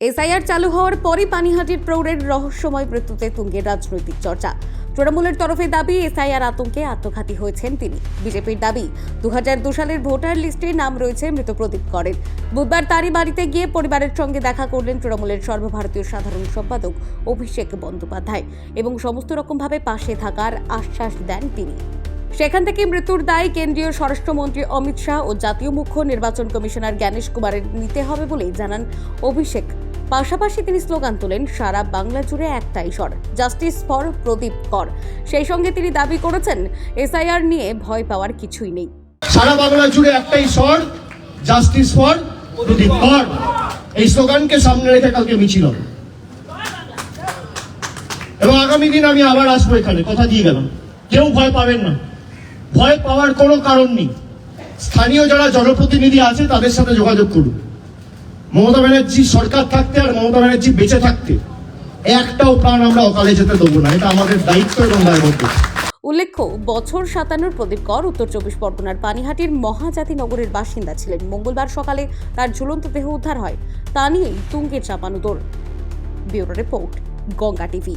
SIR চালু হওয়ার পরই পানিহাটির প্রৌঢ়ের রহস্যময় মৃত্যুতে তুঙ্গের রাজনৈতিক চর্চা। তৃণমূলের তরফে দাবি, এসআইআর আতঙ্কে আত্মঘাতী হয়েছেন তিনি। বিজেপির দাবি দু সালের ভোটার লিস্টে নাম রয়েছে মৃত প্রদীপ করের। বুধবার তারই বাড়িতে গিয়ে পরিবারের সঙ্গে দেখা করলেন তৃণমূলের সর্বভারতীয় সাধারণ সম্পাদক অভিষেক বন্দ্যোপাধ্যায় এবং সমস্ত রকমভাবে পাশে থাকার আশ্বাস দেন তিনি। সেখান থেকে মৃত্যুর দায় কেন্দ্রীয় স্বরাষ্ট্রমন্ত্রী অমিত শাহ ও জাতীয় মুখ্য নির্বাচন কমিশনার জ্ঞানেশ কুমারের নিতে হবে বলে জানান অভিষেক পাশাপাশি তিনি স্লোগান তোলেন, সারা বাংলা জুড়ে একটাই স্বর জাস্টিস ফর প্রদীপ কর। সেই সঙ্গে তিনি দাবি করেছেন, এসআইআর নিয়ে ভয় পাওয়ার কিছুই নেই। সারা বাংলা জুড়ে একটাই স্বর জাস্টিস ফর প্রদীপ কর। এই স্লোগানকে সামনে রেখে কালকে মিছিল এবং আগামী দিন আমি আবার আসব এখানে, কথা দিয়ে গেলাম। কেউ ভয় পাবেন না। ভয় পাওয়ার কোনো কারণ নেই। স্থানীয় যারা জনপ্রতিনিধি আছে, তাদের সাথে যোগাযোগ করুন। মমতা ব্যানার্জি সরকার থাকতে আর মমতা ব্যানার্জি বেঁচে থাকতে, একটাও প্রাণ আমরা অকালে যেতে দেবো না। এটা আমাদের দায়িত্ব এবং দায়বদ্ধ। উল্লেখ্য, বছর সাতান্নর প্রদীপ কর, উত্তর চব্বিশ পরগনার পানিহাটির মহাজাতি নগরের বাসিন্দা ছিলেন। মঙ্গলবার সকালে তার ঝুলন্ত দেহ উদ্ধার হয়। তা নিয়েই তুঙ্গের চাপানো দোল। Bureau report, Ganga TV.